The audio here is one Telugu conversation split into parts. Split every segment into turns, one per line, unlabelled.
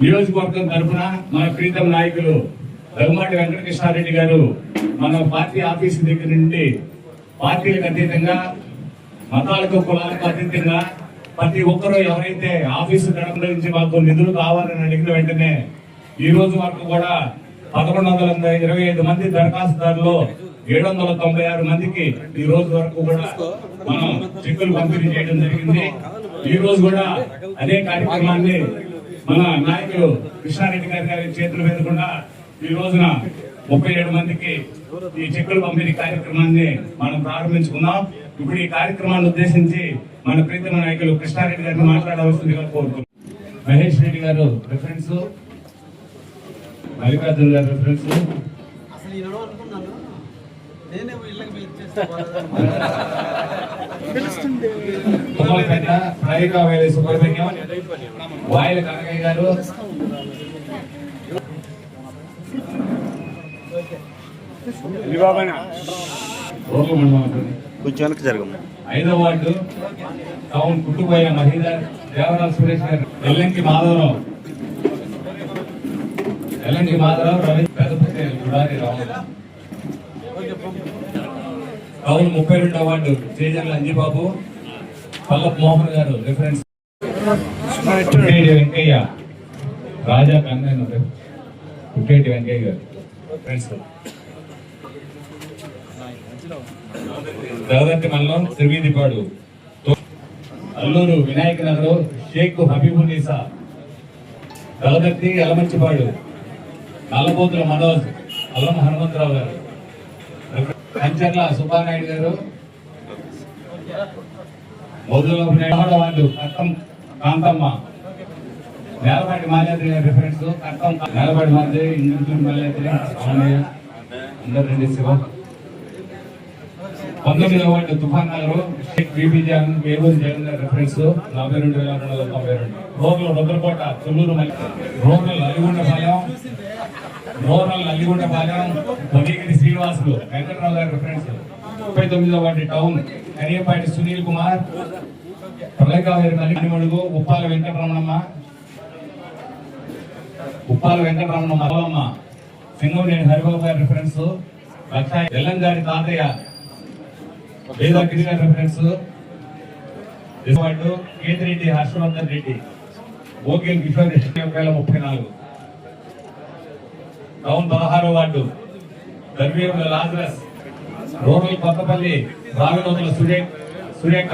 నియోజకవర్గం తరఫున మన ప్రీతం నాయకులు దగ్గుమాటి వెంకటకృష్ణారెడ్డి గారు మన పార్టీ ఆఫీసు దగ్గర నుండి పార్టీలకు అతీతంగా మతాలకు కులాలకు అతీతంగా ప్రతి ఒక్కరూ ఎవరైతే ఆఫీసు గడపల నుంచి మాకు నిధులు కావాలని అడిగిన వెంటనే ఈ రోజు వరకు కూడా పదకొండు వందల ఇరవై ఐదు మంది దరఖాస్తుదారులు ఏడు వందల తొంభై ఆరు మందికి ఈ రోజు వరకు కూడా మనం చెక్కులు పంపిణీ చేయడం జరిగింది. ఈ రోజు కూడా అదే కార్యక్రమాన్ని మన నాయకులు కృష్ణారెడ్డి గారి గారి చేతుల మీద కూడా ఈ రోజున ముప్పై ఏడు మందికి ఈ చెక్కులు పంపిణీ కార్యక్రమాన్ని మనం ప్రారంభించుకున్నాం ఇప్పుడు ఈ కార్యక్రమాన్ని ఉద్దేశించి మన ప్రీతమ నాయకులు కృష్ణారెడ్డి గారిని మాట్లాడవలసిందిగా కోరుతున్నాం. మహేష్ రెడ్డి గారు రిఫరెన్స్ మల్లికార్జున గారు రిఫరెన్స్ వేలి సుబ్రహ్మణ్యం వాయిల కనకయ్య గారు.
కొంచెం వెనక్కి జరగము.
ఐదో వార్డు టౌన్ కుట్టుపోయ మహీధర్ దేవరాజ్ సురేష్ గారు. ఎల్లంకి మాధవరావు. ఎల్లంకి మాధవరావు రవి పెదపతి గుడారి రావు కవులు ముప్పై రెండో వార్డు చేజర్ల అంజీబాబు పల్లప్ మోహన్ గారు రిఫరెన్స్ పుట్టేటి వెంకయ్య రాజా కన్నయ్య పుట్టేటి వెంకయ్య గారు రిఫరెన్స్ దేవదత్తి మండలం త్రివీధిపాడు అల్లూరు వినాయక నగర్ షేక్ హబీబునీసా దళదత్తి ఎలమంచిపాడు. నల్లబోతుల మనోజ్ అల్లం హనుమంతరావు గారు. కంచర్ల సుబ్బానాయుడు గారు. మొదలు కట్టం కాంతమ్మ. నేలపాటి మాల్యాద్రి గారి రిఫరెన్స్ కట్టం నేలపాటి మాల్యాద్రి ఇంగ్లీష్ మాల్యాద్రి అవునయ్య అందరు రెండు శివ. పంతొమ్మిదవ వార్డు తుఫాన్ నగర్ షేక్ బీబీ జగన్ జగన్ గారి రిఫరెన్స్ నలభై రెండు వేల రెండు వందల తొంభై రెండు. రోగులు రుద్రకోట తుల్లూరు రోగులు రూరల్ అలిగుండపాలెం రూరల్ అలిగుండపాలెం పొదిగిరి శ్రీనివాసులు వెంకటరావు గారి రిఫరెన్స్ ముప్పై తొమ్మిదో వాటి టౌన్ కనియపాటి సునీల్ కుమార్ ప్రళయకావేరి మల్లిమడుగు ఉప్పాల వెంకటరమణమ్మ. ఉప్పాల వెంకటరమణ మల్లమ్మ సింగంనేని హరిబాబు గారి రిఫరెన్స్ లక్ష ఎల్లం గారి తాతయ్య. వేదా గిరి రిఫరెన్స్ కేతిరెడ్డి హర్షవర్ధన్ రెడ్డి. ఓకే కిషోర్ రెడ్డి వేల ముప్పై నాలుగు. టౌన్ పదహారో వార్డు. దర్వేముల లాజరస్ రూరల్ కొత్తపల్లి రావినోతుల సురే సురేఖ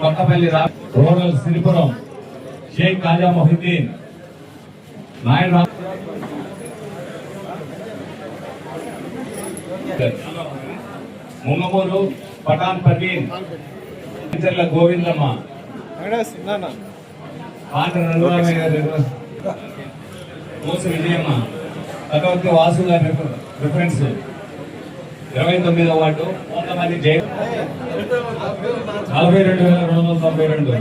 కొత్తపల్లి రూరల్ సిరిపురం షేక్ కాజా మొహిద్దీన్ నాయుడు రా- ముంగమూరు పటాన్ పర్వీన్ టీచర్ల గోవిందమ్మ. గారు. మోసు విజయమ్మ. భగవతి వాసు గారి రిఫ- రిఫరెన్స్ ఇరవై తొమ్మిదో వార్డు కొంతమంది జై నలభై రెండు వేల రెండు వందల తొంభై రెండు.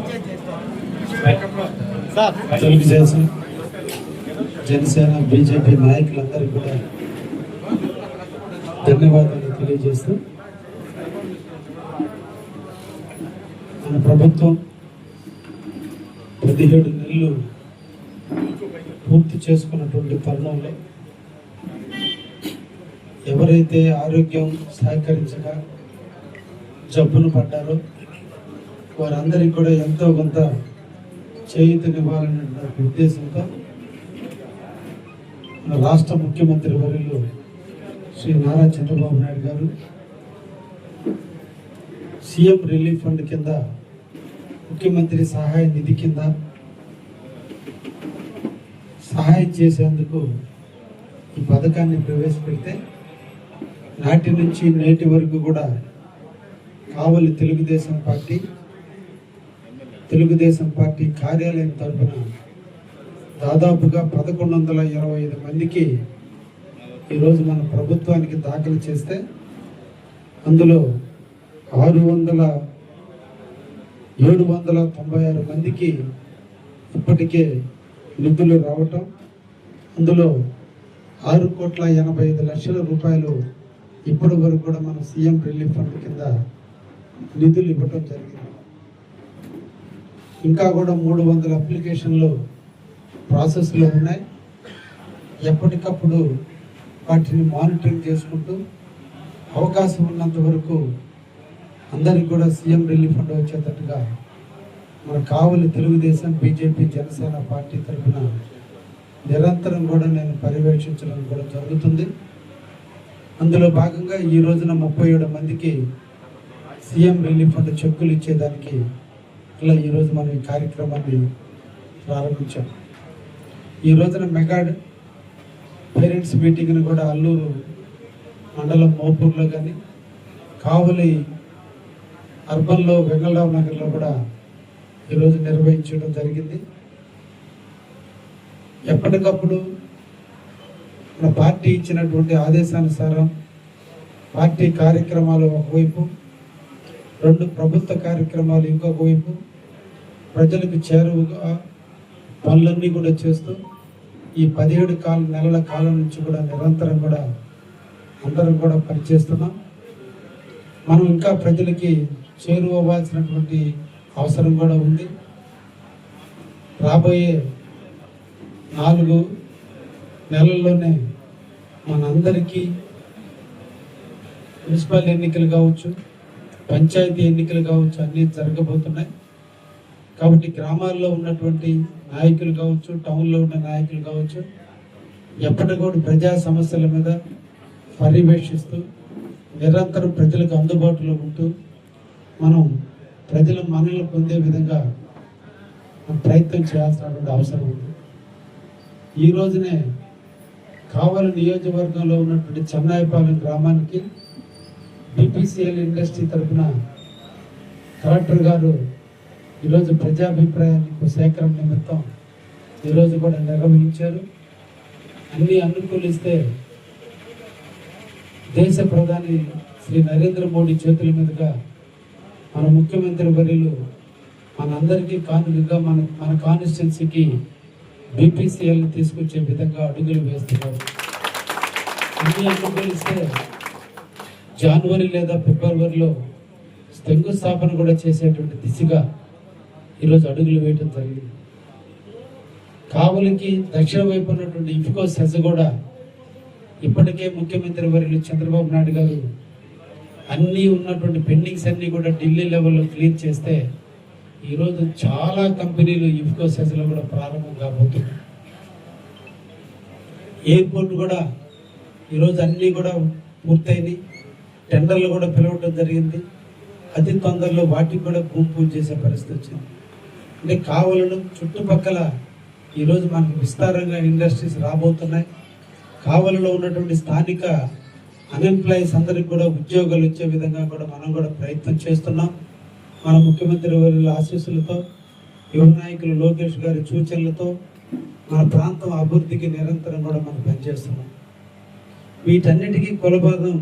తెలుగుదేశం జనసేన బీజేపీ నాయకులందరికీ కూడా ధన్యవాదాలు తెలియజేస్తూ మన ప్రభుత్వం పదిహేడు నెలలు పూర్తి చేసుకున్నటువంటి తరుణంలో ఎవరైతే ఆరోగ్యం సహకరించక జబ్బును పడ్డారో వారందరికీ కూడా ఎంతో కొంత చేయూతనివ్వాలనే ఉద్దేశంతో మన రాష్ట్ర ముఖ్యమంత్రి వర్యులు శ్రీ నారా చంద్రబాబు నాయుడు గారు సీఎం రిలీఫ్ ఫండ్ కింద ముఖ్యమంత్రి సహాయ నిధి కింద సహాయం చేసేందుకు ఈ పథకాన్ని ప్రవేశపెడితే నాటి నుంచి నేటి వరకు కూడా కావలి తెలుగుదేశం పార్టీ తెలుగుదేశం పార్టీ కార్యాలయం తరఫున దాదాపుగా పదకొండు వందల ఇరవై ఐదు మందికి ఈరోజు మన ప్రభుత్వానికి దాఖలు చేస్తే అందులో ఆరు వందల ఏడు వందల తొంభై ఆరు మందికి ఇప్పటికే నిధులు రావటం అందులో ఆరు కోట్ల ఎనభై ఐదు లక్షల రూపాయలు ఇప్పటి వరకు కూడా మన సీఎం రిలీఫ్ ఫండ్ కింద నిధులు ఇవ్వటం జరిగింది. ఇంకా కూడా మూడు వందల అప్లికేషన్లు ప్రాసెస్లో ఉన్నాయి. ఎప్పటికప్పుడు వాటిని మానిటరింగ్ చేసుకుంటూ అవకాశం ఉన్నంత వరకు అందరికి కూడా సీఎం రిలీఫ్ ఫండ్ వచ్చేటట్టుగా మన కావలి తెలుగుదేశం బీజేపీ జనసేన పార్టీ తరఫున నిరంతరం కూడా నేను పర్యవేక్షించడం కూడా జరుగుతుంది. అందులో భాగంగా ఈ రోజున ముప్పై ఏడు మందికి సీఎం రిలీఫ్ ఫండ్ చెక్కులు ఇచ్చేదానికి ఇలా ఈరోజు మనం ఈ కార్యక్రమాన్ని ప్రారంభించాం. ఈ రోజున మెగాడ్ పేరెంట్స్ మీటింగ్ని కూడా అల్లూరు మండలం మోపూర్లో కానీ కావలి అర్బన్లో వెంగళరావు నగర్లో కూడా ఈరోజు నిర్వహించడం జరిగింది. ఎప్పటికప్పుడు మన పార్టీ ఇచ్చినటువంటి ఆదేశానుసారం పార్టీ కార్యక్రమాలు ఒకవైపు రెండు ప్రభుత్వ కార్యక్రమాలు ఇంకొక వైపు ప్రజలకు చేరువుగా పనులన్నీ కూడా చేస్తూ ఈ పదిహేడు కాల నెలల కాలం నుంచి కూడా నిరంతరం కూడా అందరం కూడా పనిచేస్తున్నాం. మనం ఇంకా ప్రజలకి చేరువవ్వాల్సినటువంటి అవసరం కూడా ఉంది. రాబోయే నాలుగు నెలల్లోనే మనందరికీ మున్సిపల్ ఎన్నికలు కావచ్చు పంచాయతీ ఎన్నికలు కావచ్చు అన్నీ జరగబోతున్నాయి. కాబట్టి గ్రామాల్లో ఉన్నటువంటి నాయకులు కావచ్చు టౌన్లో ఉన్న నాయకులు కావచ్చు ఎప్పటికూడా ప్రజా సమస్యల మీద పర్యవేక్షిస్తూ నిరంతరం ప్రజలకు అందుబాటులో ఉంటూ మనం ప్రజలు మనల్ని పొందే విధంగా ప్రయత్నం చేయాల్సినటువంటి అవసరం ఉంది. ఈ రోజునే కావలి నియోజకవర్గంలో ఉన్నటువంటి చెన్నాయిపాలెం గ్రామానికి బీపీసీఎల్ ఇండస్ట్రీ తరఫున కలెక్టర్ గారు ఈరోజు ప్రజాభిప్రాయాన్ని సేకరణ నిమిత్తం ఈరోజు కూడా నిర్వహించారు. అన్ని అనుకూలిస్తే దేశ ప్రధాని శ్రీ నరేంద్ర మోడీ చేతుల మీదుగా మన ముఖ్యమంత్రి వర్యులు మనందరికీ కానుకగా మన మన కాన్స్టిట్యున్సీకి బీపీసీఎల్ తీసుకొచ్చే విధంగా అడుగులు వేస్తున్నారు. అన్ని అనుకూలిస్తే జనవరి లేదా ఫిబ్రవరిలో శంకుస్థాపన కూడా చేసేటువంటి దిశగా ఈరోజు అడుగులు వేయడం జరిగింది. కావలికి దక్షిణ వైపు ఉన్నటువంటి ఇఫ్కో సెజ్ కూడా ఇప్పటికే ముఖ్యమంత్రి వర్యులు చంద్రబాబు నాయుడు గారు అన్నీ ఉన్నటువంటి పెండింగ్స్ అన్నీ కూడా ఢిల్లీ లెవెల్లో క్లియర్ చేస్తే ఈరోజు చాలా కంపెనీలు ఇఫ్కో కూడా ప్రారంభం కాబోతున్నాయి. ఎయిర్పోర్ట్ కూడా ఈరోజు అన్నీ కూడా పూర్తయినాయి. టెండర్లు కూడా పిలవడం జరిగింది. అతి తొందరలో వాటికి కూడా భూమి చేసే పరిస్థితి వచ్చింది. అంటే కావలను చుట్టుపక్కల ఈరోజు మనకు విస్తారంగా ఇండస్ట్రీస్ రాబోతున్నాయి. కావలలో ఉన్నటువంటి స్థానిక అన్ఎంప్లాయీస్ అందరికి కూడా ఉద్యోగాలు ఇచ్చే విధంగా కూడా మనం కూడా ప్రయత్నం చేస్తున్నాం. మన ముఖ్యమంత్రి వారి ఆశీస్సులతో యువ నాయకులు లోకేష్ గారి సూచనలతో మన ప్రాంతం అభివృద్ధికి నిరంతరం కూడా మనం పనిచేస్తున్నాం. వీటన్నిటికీ కులపాతం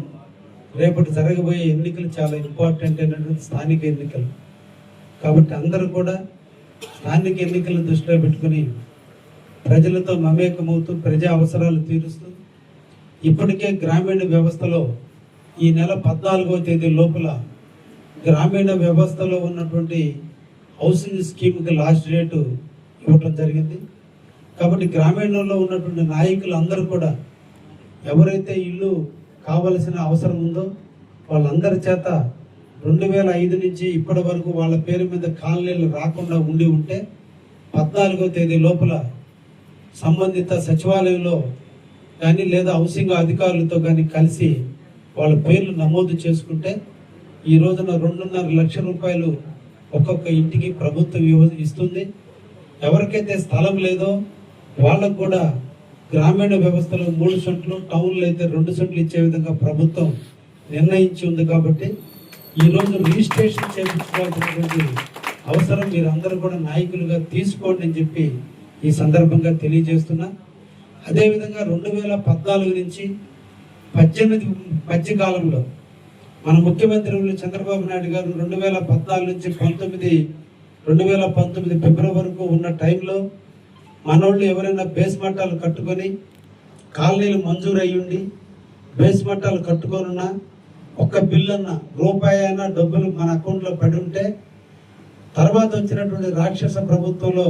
రేపటి జరగబోయే ఎన్నికలు చాలా ఇంపార్టెంట్ అయినటువంటి స్థానిక ఎన్నికలు. కాబట్టి అందరూ కూడా స్థానిక ఎన్నికలను దృష్టిలో పెట్టుకుని ప్రజలతో మమేకమవుతూ ప్రజా అవసరాలు తీరుస్తూ ఇప్పటికే గ్రామీణ వ్యవస్థలో ఈ నెల పద్నాలుగో తేదీ లోపల గ్రామీణ వ్యవస్థలో ఉన్నటువంటి హౌసింగ్ స్కీమ్కి లాస్ట్ డేటు ఇవ్వటం జరిగింది. కాబట్టి గ్రామీణంలో ఉన్నటువంటి నాయకులు అందరూ కూడా ఎవరైతే ఇల్లు కావలసిన అవసరం ఉందో వాళ్ళందరి చేత రెండు వేల ఐదు నుంచి ఇప్పటి వరకు వాళ్ళ పేరు మీద కాలనీలు రాకుండా ఉండి ఉంటే పద్నాలుగో తేదీ లోపల సంబంధిత సచివాలయంలో కానీ లేదా హౌసింగ్ అధికారులతో కానీ కలిసి వాళ్ళ పేర్లు నమోదు చేసుకుంటే ఈ రోజున రెండున్నర లక్షల రూపాయలు ఒక్కొక్క ఇంటికి ప్రభుత్వం ఇస్తుంది. ఎవరికైతే స్థలం లేదో వాళ్ళకు కూడా గ్రామీణ వ్యవస్థలో మూడు సెంట్లు టౌన్లో అయితే రెండు సెంట్లు ఇచ్చే విధంగా ప్రభుత్వం నిర్ణయించి ఉంది కాబట్టి ఈ రిజిస్ట్రేషన్ చేయించుకోవాల్సినటువంటి అవసరం మీరు అందరూ కూడా నాయకులుగా తీసుకోండి అని చెప్పి ఈ సందర్భంగా తెలియజేస్తున్నా. అదేవిధంగా రెండు వేల పద్నాలుగు నుంచి పద్దెనిమిది మధ్య కాలంలో మన ముఖ్యమంత్రి చంద్రబాబు నాయుడు గారు రెండు వేల పద్నాలుగు నుంచి పంతొమ్మిది రెండు వేల పంతొమ్మిది ఫిబ్రవరి వరకు ఉన్న టైంలో మనోళ్ళు ఎవరైనా బేస్ మట్టాలు కట్టుకొని కాలనీలు మంజూరు అయ్యుండి బేస్ మట్టాలు కట్టుకోనున్నా ఒక్క బిల్లు అన్న రూపాయి అయినా డబ్బులు మన అకౌంట్లో పడి ఉంటే తర్వాత వచ్చినటువంటి రాక్షస ప్రభుత్వంలో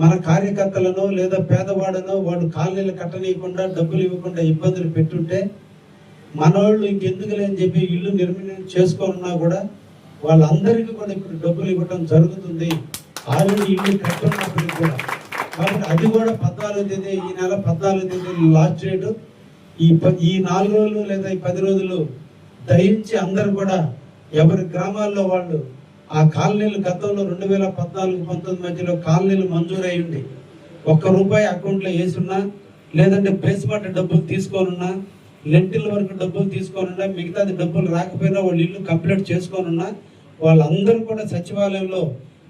మన కార్యకర్తలను లేదా పేదవాడనో వాడు కాలనీలు కట్టనీయకుండా డబ్బులు ఇవ్వకుండా ఇబ్బందులు పెట్టుంటే మనోళ్ళు ఇంకెందుకు లేని చెప్పి ఇల్లు నిర్మాణం చేసుకోనున్నా కూడా వాళ్ళందరికీ కూడా ఇప్పుడు డబ్బులు ఇవ్వటం జరుగుతుంది. ఆల్రెడీ ఇల్లు కట్టున్నప్పటికి కూడా. కాబట్టి అది కూడా పద్నాలుగు తేదీ ఈ నెల పద్నాలుగు తేదీ లాస్ట్ డేట్. ఈ ఈ నాలుగు రోజులు లేదా ఈ పది రోజులు దయించి అందరూ కూడా ఎవరి గ్రామాల్లో వాళ్ళు ఆ కాలనీలు గతంలో రెండు వేల పద్నాలుగు పంతొమ్మిది మధ్యలో కాలనీలు మంజూరు ఉండి ఒక్క రూపాయి అకౌంట్లో వేసున్నా లేదంటే బేస్మెంట్ డబ్బులు తీసుకోనున్నా లెంటిల్ వరకు డబ్బులు తీసుకోనున్నా మిగతాది డబ్బులు రాకపోయినా వాళ్ళు ఇల్లు కంప్లీట్ చేసుకోనున్నా వాళ్ళందరూ కూడా సచివాలయంలో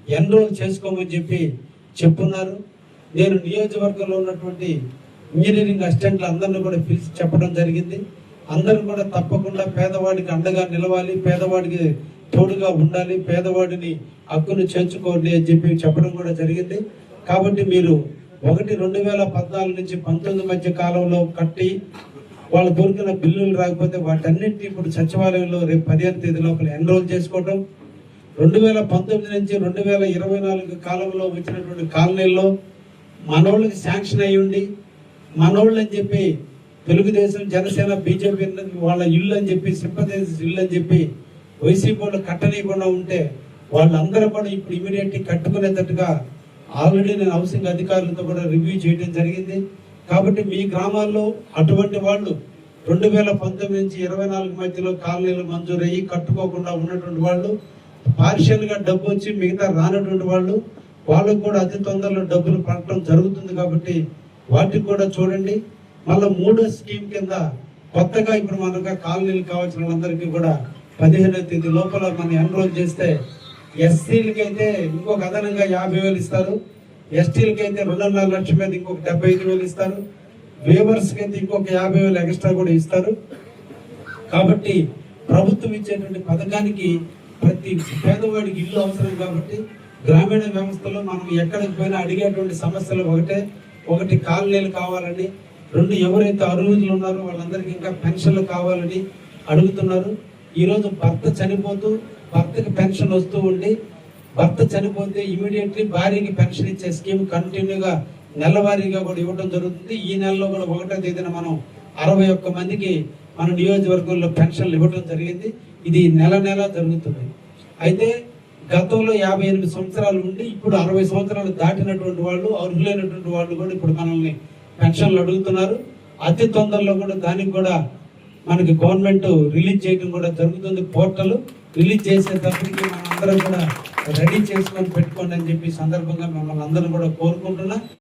ఎన్రోల్ చేసుకోమని చెప్పి చెప్పున్నారు. నేను నియోజకవర్గంలో ఉన్నటువంటి ఇంజనీరింగ్ అసిస్టెంట్లు అందరిని కూడా పిలిచి చెప్పడం జరిగింది. అందరూ కూడా తప్పకుండా పేదవాడికి అండగా నిలవాలి పేదవాడికి తోడుగా ఉండాలి పేదవాడిని హక్కును చేర్చుకోండి అని చెప్పి చెప్పడం కూడా జరిగింది. కాబట్టి మీరు ఒకటి రెండు వేల పద్నాలుగు నుంచి పంతొమ్మిది మధ్య కాలంలో కట్టి వాళ్ళ దొరికిన బిల్లులు రాకపోతే వాటన్నింటినీ ఇప్పుడు సచివాలయంలో రేపు పదిహేను తేదీ లోపల ఎన్రోల్ చేసుకోవడం రెండు వేల పంతొమ్మిది నుంచి రెండు వేల ఇరవై నాలుగు కాలంలో వచ్చినటువంటి కాలనీల్లో మనోళ్ళకి శాంక్షన్ అయ్యి ఉండి మనోళ్ళు అని చెప్పి తెలుగుదేశం జనసేన బీజేపీ వాళ్ళ ఇల్లు అని చెప్పి సింపథైజర్స్ ఇల్లు అని చెప్పి వైసీపీ వాళ్ళు కట్టనీయకుండా ఉంటే వాళ్ళందరూ కూడా ఇప్పుడు ఇమీడియట్ కట్టుకునేటట్టుగా ఆల్రెడీ నేను హౌసింగ్ అధికారులతో కూడా రివ్యూ చేయడం జరిగింది. కాబట్టి మీ గ్రామాల్లో అటువంటి వాళ్ళు రెండు వేల పంతొమ్మిది నుంచి ఇరవై నాలుగు మధ్యలో కాలనీలు మంజూరయ్యి కట్టుకోకుండా ఉన్నటువంటి వాళ్ళు పార్షియల్గా డబ్బు వచ్చి మిగతా రానటువంటి వాళ్ళు వాళ్ళకు కూడా అతి తొందరలో డబ్బులు పడటం జరుగుతుంది కాబట్టి వాటికి కూడా చూడండి. మళ్ళీ మూడో స్కీమ్ కింద కొత్తగా ఇప్పుడు మనకు కాలనీలు కావాల్సిన వాళ్ళందరికీ కూడా పదిహేనో తేదీ లోపల మనం ఎన్రోల్ చేస్తే ఎస్సీలకి అయితే ఇంకొక అదనంగా యాభై వేలు ఇస్తారు. ఎస్టీలకి అయితే రెండున్నర లక్షల మీద ఇంకొక డెబ్బై ఐదు వేలు ఇస్తారు. వేవర్స్కి అయితే ఇంకొక యాభై వేలు ఎక్స్ట్రా కూడా ఇస్తారు. కాబట్టి ప్రభుత్వం ఇచ్చేటువంటి పథకానికి ప్రతి పేదవాడికి ఇల్లు అవసరం కాబట్టి గ్రామీణ వ్యవస్థలో మనం ఎక్కడికి పోయినా అడిగేటువంటి సమస్యలు ఒకటే. ఒకటి కాలనీలు కావాలని రెండు ఎవరైతే అర్హులు ఉన్నారో వాళ్ళందరికీ ఇంకా పెన్షన్లు కావాలని అడుగుతున్నారు. ఈరోజు భర్త చనిపోతూ భర్తకి పెన్షన్ వస్తూ ఉండి భర్త చనిపోతే ఇమీడియట్లీ భార్యకి పెన్షన్ ఇచ్చే స్కీమ్ కంటిన్యూగా నెలవారీగా కూడా ఇవ్వడం జరుగుతుంది. ఈ నెలలో కూడా ఒకటో తేదీన మనం అరవై ఒక్క మందికి మన నియోజకవర్గంలో పెన్షన్లు ఇవ్వడం జరిగింది. ఇది నెల నెల జరుగుతుంది. అయితే గతంలో యాభై ఎనిమిది సంవత్సరాలు ఉండి ఇప్పుడు అరవై సంవత్సరాలు దాటినటువంటి వాళ్ళు అర్హులైనటువంటి వాళ్ళు కూడా ఇప్పుడు మనల్ని పెన్షన్లు అడుగుతున్నారు. అతి తొందరలో కూడా దానికి కూడా మనకి గవర్నమెంట్ రిలీజ్ చేయడం కూడా జరుగుతుంది. పోర్టల్ రిలీజ్ చేసేటప్పటికి మనం అందరం కూడా రెడీ చేసుకొని పెట్టుకోండి అని చెప్పి సందర్భంగా మిమ్మల్ని అందరూ కూడా కోరుకుంటున్నా.